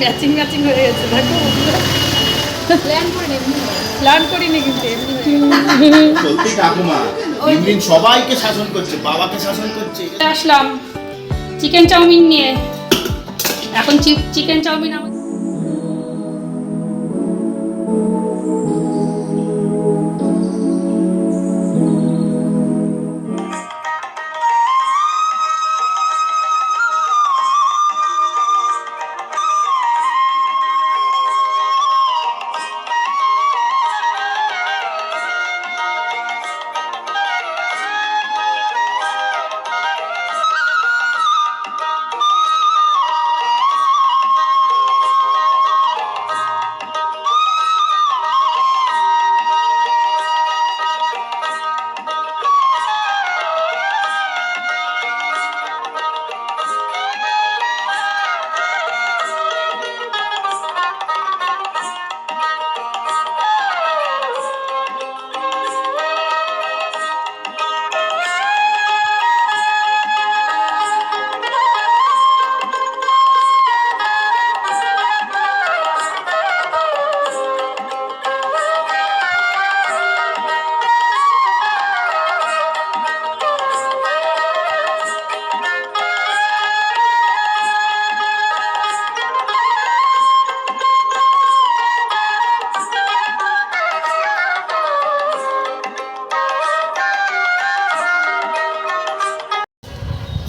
Matching matching হয়ে গেছে দেখো। প্ল্যান করে প্ল্যান করিনি কিন্তু সত্যি ঠাকুমা দিন সবাইকে শাসন করছে বাবাকে শাসন করছে। আসলাম। চিকেন চাউমিন নিয়ে। এখন চিকেন চাউমিন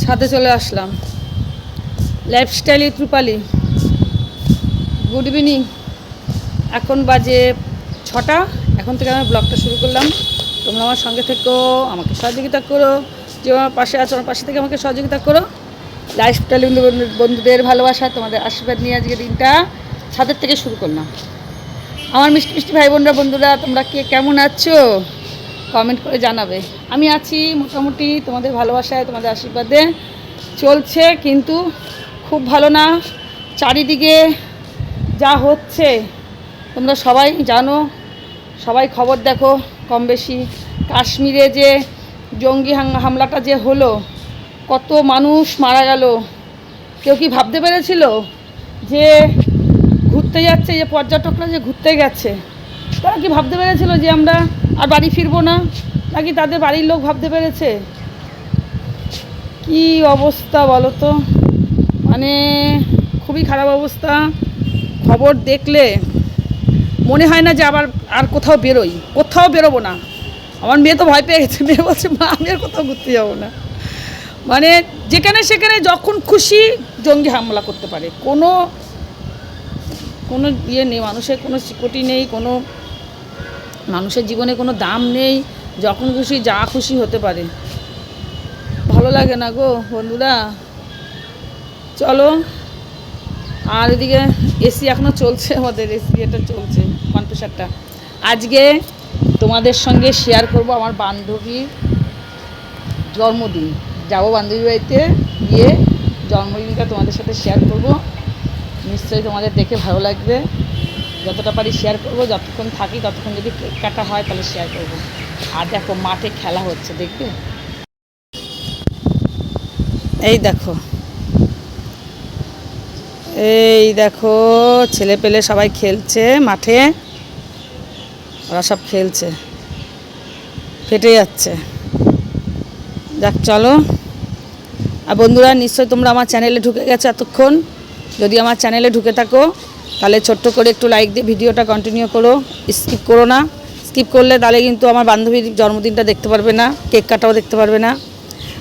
ছাদে চলে আসলাম। লাইফস্টাইল রূপালি। গুড ইভিনিং এখন বাজে ছটা। এখন থেকে আমি ব্লগটা শুরু করলাম। তোমরা আমার সঙ্গে থেকো, আমাকে সহযোগিতা করো। যে আমার পাশে আছো, আমার পাশে থেকে আমাকে সহযোগিতা করো। লাইফস্টাইল বন্ধুদের ভালোবাসা, তোমাদের আশীর্বাদ নিয়ে আজকে দিনটা ছাদের থেকে শুরু করলাম। আমার মিষ্টি মিষ্টি ভাই বোনরা, বন্ধুরা, তোমরা কে কেমন আছো? কমেন্ট করে জানাবে। আমি আছি মোটামুটি তোমাদের ভালোবাসায়, তোমাদের আশীর্বাদে। চলছে কিন্তু খুব ভালো না। চারিদিকে যা হচ্ছে, তোমরা সবাই জানো। সবাই খবর দেখো কম বেশি। কাশ্মীরে যে জঙ্গি হামলাটা যে হলো, কত মানুষ মারা গেল। কেউ কি ভাবতে পেরেছিল যে ঘুরতে যাচ্ছে, যে পর্যটকরা যে ঘুরতে গেছে? তারা কি ভাবতে পেরেছিল যে আমরা আর বাড়ি ফিরবো না? নাকি তাদের বাড়ির লোক ভাবতে পেরেছে? কি অবস্থা বলো তো? মানে খুবই খারাপ অবস্থা। খবর দেখলে মনে হয় না যে আবার আর কোথাও বেরোই। কোথাও বেরোবো না। আমার মেয়ে তো ভয় পেয়ে গেছে। মেয়ে বলছে, মা, আমি আর কোথাও ঘুরতে যাব না। মানে যেখানে সেখানে যখন খুশি জঙ্গি হামলা করতে পারে। কোনো কোনো ইয়ে নেই, মানুষের কোনো সিকিউরিটি নেই, কোনো মানুষের জীবনে কোনো দাম নেই, যখন খুশি, যা খুশি হতে পারে। ভালো লাগে না গো বন্ধুরা। চলো, আর এদিকে এসি এখনও চলছে, আমাদের এসি এটা চলছে কনপ্রেসারটা আজকে তোমাদের সঙ্গে শেয়ার করব আমার বান্ধবীর জন্মদিন। যাব বান্ধবী বাড়িতে গিয়ে জন্মদিনটা তোমাদের সাথে শেয়ার করব। নিশ্চয়ই তোমাদের দেখে ভালো লাগবে। যতটা পারি শেয়ার করব, যতক্ষণ থাকি, ততক্ষণ যদি কাটা হয়, তাহলে শেয়ার করব। আর দেখো, মাঠে খেলা হচ্ছে, দেখবে? এই দেখো। এই দেখো ছেলে পেলে সবাই খেলছে মাঠে। ওরা সব খেলছে। ফেটে যাচ্ছে। যাক, চলো। আর বন্ধুরা, নিশ্চয়ই তোমরা আমার চ্যানেলে ঢুকে গেছো এতক্ষণ। যদি আমার চ্যানেলে ঢুকে থাকো তাহলে ছোট্ট করে একটু লাইক দিয়ে ভিডিওটা কন্টিনিউ করো। স্কিপ করো না। স্কিপ করলে তাহলে কিন্তু আমার বান্ধবীর জন্মদিনটা দেখতে পারবে না কেক কাটাও দেখতে পারবে না।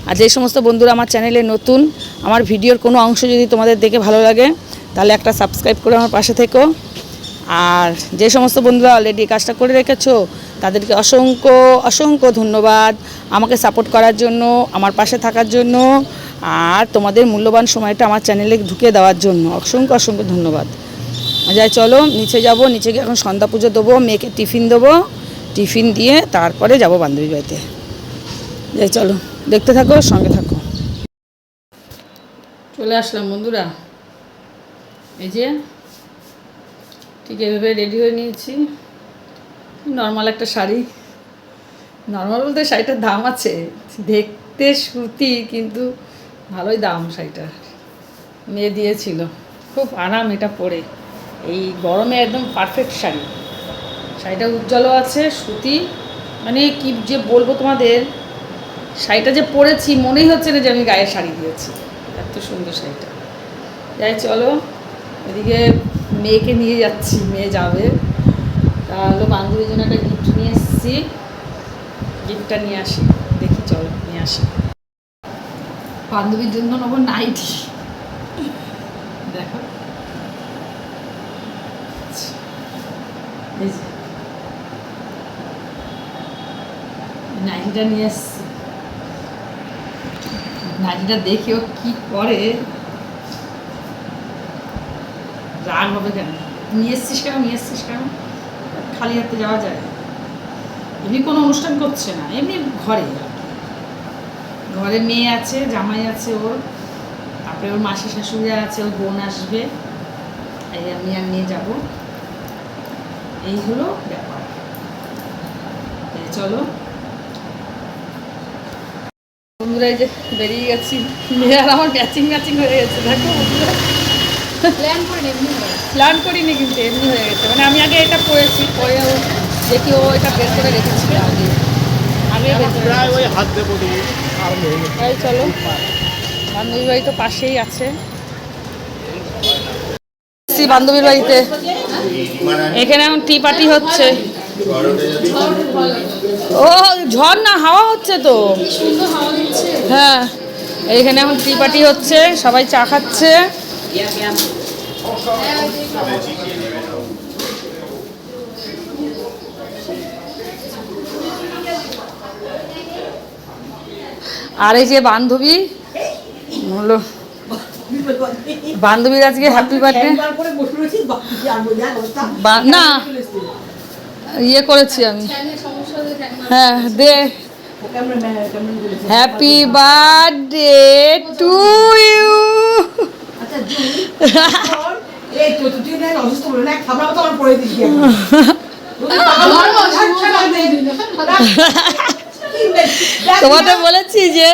আর যে সমস্ত বন্ধুরা আমার চ্যানেলে নতুন, আমার ভিডিওর কোনো অংশ যদি তোমাদের দেখে ভালো লাগে, তাহলে একটা সাবস্ক্রাইব করে আমার পাশে থেকো। আর যে সমস্ত বন্ধুরা অলরেডি কাজটা করে রেখেছো, তাদেরকে অসংখ্য অসংখ্য ধন্যবাদ আমাকে সাপোর্ট করার জন্য, আমার পাশে থাকার জন্য, আর তোমাদের মূল্যবান সময়টা আমার চ্যানেলে ঢুকে দেওয়ার জন্য। অসংখ্য অসংখ্য ধন্যবাদ। যাই, চলো, নিচে যাব, নিচে গিয়ে এখন সন্ধ্যা পুজো দেবো, মেয়েকে টিফিন দেবো, টিফিন দিয়ে তারপরে যাব বান্ধবী বাড়িতে। যাই, চলো, দেখতে থাকো, সঙ্গে থাকো। চলে আসলাম বন্ধুরা। এই যে, ঠিক এভাবে রেডি হয়ে নিয়েছি। নর্মাল একটা শাড়ি। নর্মাল বলতে শাড়িটার দাম আছে। দেখতে সুতি, কিন্তু ভালোই দাম শাড়িটার মেয়ে দিয়েছিল। খুব আরাম এটা পরে। এই গরমে একদম পারফেক্ট শাড়ি। শাড়িটা উজ্জ্বলও আছে, সুতি। মানে কি যে বলব তোমাদের, শাড়িটা যে পরেছি মনেই হচ্ছে না যে আমি গায়ে শাড়ি দিয়েছি। এত সুন্দর শাড়িটা। যাই চলো, এদিকে মেয়েকে নিয়ে যাচ্ছি, মেয়ে যাবে। তা হলো বান্ধবীর জন্য একটা গিফট নিয়ে এসেছি। গিফটটা নিয়ে আসি, দেখি চলো, নিয়ে আসি। বান্ধবীর জন্য নেব নাইটি দেখো এই যে। নাইটিটা নিয়ে এসছি নাইটিটা দেখে ও কি করে? রাগ হবে কেন? নিয়ে এসছিস কেন? নিয়ে এসছিস কেন? খালি হাতে যাওয়া যায়। এমনি কোনো অনুষ্ঠান করছে না, এমনি ঘরে ঘরে মেয়ে আছে, জামাই আছে ওর। তারপরে ওর মাসি শাশুড়ি আছে, ওর বোন আসবে। এই আমি আর নিয়ে যাব। এই হলো ব্যাপার। চলো। বন্ধুরা এই যে বেরিয়ে গেছি। মেয়ে আর আমার ম্যাচিং ম্যাচিং হয়ে গেছে দেখো বন্ধুরা। প্ল্যান করে নেই এমনি প্ল্যান করিনি কিন্তু এমনি হয়ে গেছে। মানে আমি আগে এটা পড়েছি পরে ও দেখি ও এটা বের করে রেখেছিল আগে। আগে প্রায় ওই হাত দেবো আর গেছে তাই চলো বান্ধবী বাড়ি তো পাশেই আছে। বান্ধবীর বাড়িতে। এখানে এখন টি পার্টি হচ্ছে। ও ঝড় না হাওয়া হচ্ছে তো। হ্যাঁ এইখানে এখন টি পার্টি হচ্ছে সবাই চা খাচ্ছে। আর এই যে বান্ধবী হলো বান্ধবীর আজকে হ্যাপি বার্থডে না ইয়ে করেছি আমি। হ্যাঁ দে। হ্যাপি বার্থডে টু ইউ এই তো তুই না অসুস্থ বলে না খাবার তো আমার পড়ে দিস তোমাদের বলেছি যে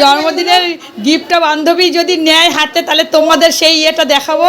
জন্মদিনের গিফটটা বান্ধবী যদি নেয় হাতে তাহলে তোমাদের সেই ইয়েটা দেখাবো।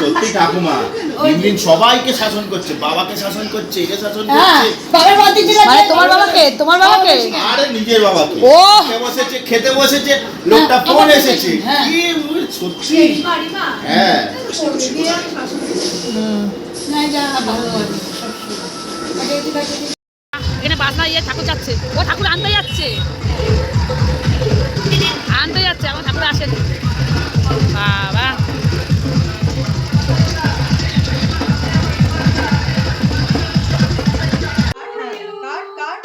সত্যি ঠাকুমা দিন দিন সবাইকে শাসন করছে বাবাকে শাসন করছে একে শাসন হ্যাঁ। করছে। মানে তোমার বাবাকে তোমার বাবাকে? আরে নিজের বাবাকে। ও! খেতে বসেছে খেতে বসেছে লোকটা ফোন এসেছে। কি সত্যি? হ্যাঁ। এখানে বাসনা ইয়ে ঠাকুর যাচ্ছে। ও ঠাকুর আনতে যাচ্ছে। আনতে যাচ্ছে আমার ঠাকুর আসেনি। বাবা। Cut cut.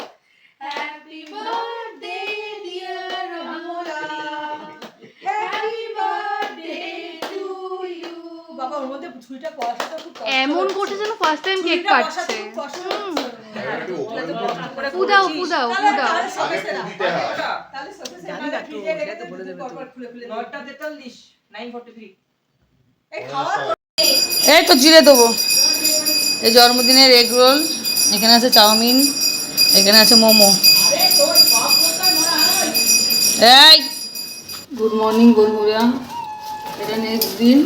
Happy birthday dear Amola happy birthday to you বাবা ওর মধ্যে ছুরিটা বসাটা খুব কষ্ট এমন। করছে যেন ফার্স্ট টাইম কেক কাটছে। খুব কষ্ট হচ্ছে। এই খাওয়ার তো জিরে দেবো। এই জন্মদিনের এগ রোল এখানে আছে চাউমিন এখানে আছে মোমো। এই। গুড মর্নিং বন্ধুরা। এটা নেক্সট দিন।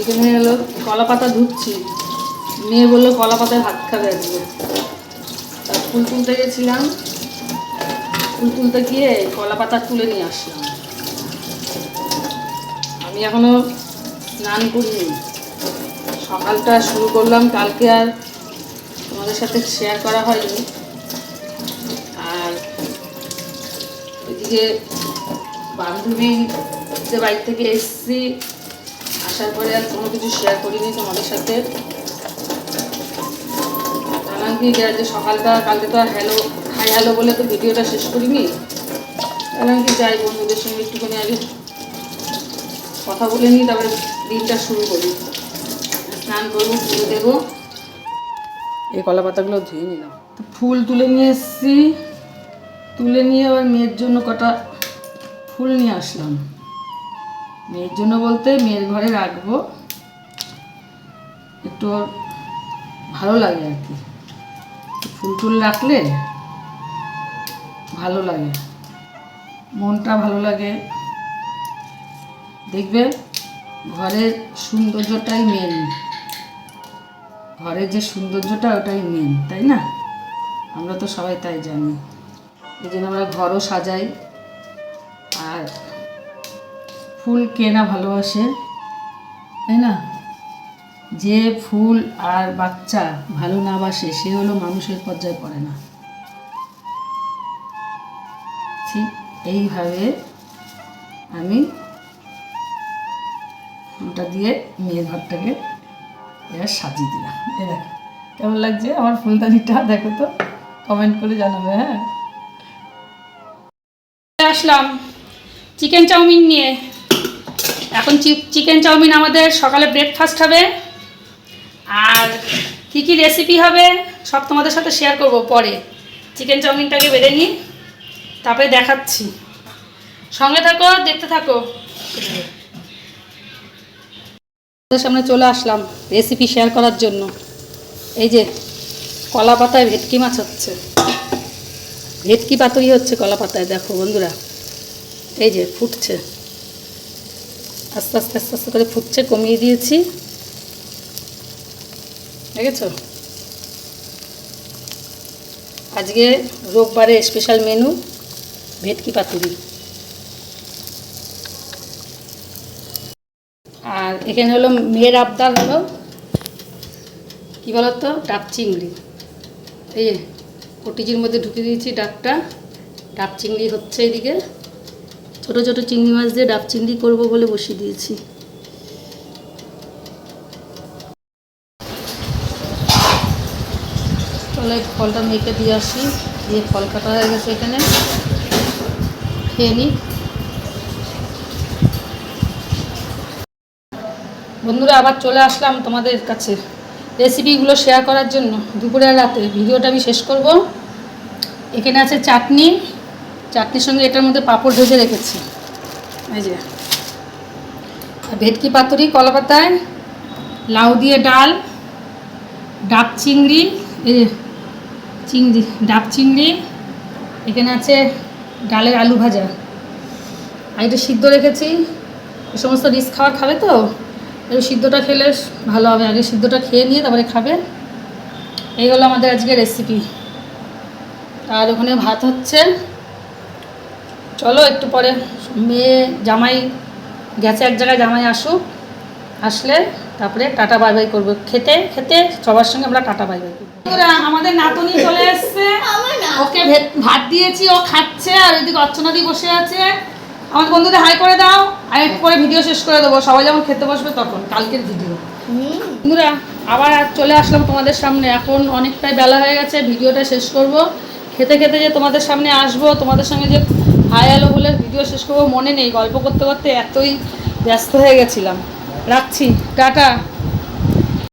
এখানে হলো কলা পাতা ধুচ্ছি। মেয়ে বলল কলা পাতায় ভাত খাবে আজকে। ফুল তুলতে গেছিলাম। ফুল তুলতে গিয়ে কলা পাতা তুলে নিয়ে আসলাম। আমি এখনও স্নান করিনি। সকালটা শুরু করলাম, কালকে আর তোমাদের সাথে শেয়ার করা হয়নি। আর এদিকে বান্ধবীদের বাড়ি থেকে এসেছি, আসার পরে আর কোনো কিছু শেয়ার করিনি তোমাদের সাথে। নানান কি যে সকালটা, কালকে তো আর হ্যালো হাই হ্যালো বলে তো ভিডিওটা শেষ করিনি। আমি কি যাই বন্ধুদের সঙ্গে একটুখানি আগে কথা বলে নিই, তারপরে দিনটা শুরু করি। স্নান করব, পুজো দেবো। এই কলা পাতাগুলো ধুয়ে নিলাম। তো ফুল তুলে নিয়ে এসেছি। তুলে নিয়ে আবার মেয়ের জন্য কটা ফুল নিয়ে আসলাম। মেয়ের জন্য বলতে মেয়ের ঘরে রাখব। একটু ভালো লাগে আর কি। ফুল টুল রাখলে ভালো লাগে। মনটা ভালো লাগে। দেখবে, ঘরের সৌন্দর্যটাই মেন ঘরের যে সৌন্দর্যটা, ওটাই মেন তাই না? আমরা তো সবাই তাই জানি। এই জন্য আমরা ঘরও সাজাই। আর ফুল কেনা ভালোবাসে, তাই না? যে ফুল আর বাচ্চা ভালো না বাসে, সে হলো মানুষের পর্যায়ে পড়ে না। ঠিক এইভাবে আমি ফুলটা দিয়ে মেয়ের ঘরটাকে এবার সাজিয়ে দিলাম। এ দেখো, কেমন লাগছে আমার ফুলদানিটা? দেখো তো কমেন্ট করে জানাবে হ্যাঁ? আসলাম চিকেন চাউমিন নিয়ে। এখন চিকেন চাউমিন আমাদের সকালে ব্রেকফাস্ট হবে। আর কি কি রেসিপি হবে সব তোমাদের সাথে শেয়ার করব পরে। চিকেন চাউমিনটাকে বেড়ে নিই। তারপরে দেখাচ্ছি। সঙ্গে থাকো, দেখতে থাকো। সামনে চলে আসলাম রেসিপি শেয়ার করার জন্য। এই যে কলা পাতায় ভেটকি মাছ হচ্ছে। ভেটকি পাতুরি হচ্ছে কলা পাতায়, দেখো বন্ধুরা। এই যে ফুটছে। আস্তে আস্তে আস্তে আস্তে করে ফুটছে, কমিয়ে দিয়েছি। দেখেছ? আজকে রোববারে স্পেশাল মেনু ভেটকি পাতুরি? আর এখানে হলো মেয়ের আবদার হলো, কী বলতো? ডাব চিংড়ি। এই যে, কটিজির মধ্যে ঢুকে দিয়েছি ডাবটা। ডাব চিংড়ি হচ্ছে এদিকে ছোট ছোট চিংড়ি মাছ দিয়ে ডাব চিংড়ি করব বলে বসিয়ে দিয়েছি। তাহলে ফলটা মেখে দিয়ে আসি। দিয়ে ফল কাটা হয়ে গেছে এখানে। খেয়ে নিই বন্ধুরা, আবার চলে আসলাম তোমাদের কাছে রেসিপিগুলো শেয়ার করার জন্য। দুপুরের রাতে ভিডিওটা আমি শেষ করব। এখানে আছে চাটনি। চাটনির সঙ্গে এটার মধ্যে পাঁপড় ভেজে রেখেছি। এই যে। ভেটকি পাতুরি কলা পাতায় লাউ দিয়ে ডাল, ডাব চিংড়ি, এই চিংড়ি, ডাব চিংড়ি। এখানে আছে ডালের আলু ভাজা। আর এটা সিদ্ধ রেখেছি। এ সমস্ত রিস খাবার খাবে তো? একটু সিদ্ধটা খেলে ভালো হবে। আগে সিদ্ধটা খেয়ে নিয়ে তারপরে খাবে। এই হলো আমাদের আজকে রেসিপি আর ওখানে ভাত হচ্ছে। চলো একটু পরে মেয়ে জামাই গেছে, এক জায়গায় জামাই আসুক। আসলে তারপরে টাটা বাই বাই করব। খেতে খেতে সবার সঙ্গে আমরা টাটা বাই বাই করব। আমাদের নাতনি চলে এসছে। ওকে ভেত- দিয়েছি, ও খাচ্ছে, আর ওইদিকে অর্চনাদি বসে আছে। আমার বন্ধুদের হাই করে দাও, আর একটু পরে ভিডিও শেষ করে দেবো। সবাই যখন খেতে বসবে তখন, কালকের ভিডিও। বন্ধুরা, আবার চলে আসলাম তোমাদের সামনে। এখন অনেকটাই বেলা হয়ে গেছে, ভিডিওটা শেষ করব। খেতে খেতে যে তোমাদের সামনে আসব, তোমাদের সঙ্গে যে হাই আলো বলে ভিডিও শেষ করব, মনে নেই। গল্প করতে করতে এতই ব্যস্ত হয়ে গেছিলাম। রাখছি। টাটা।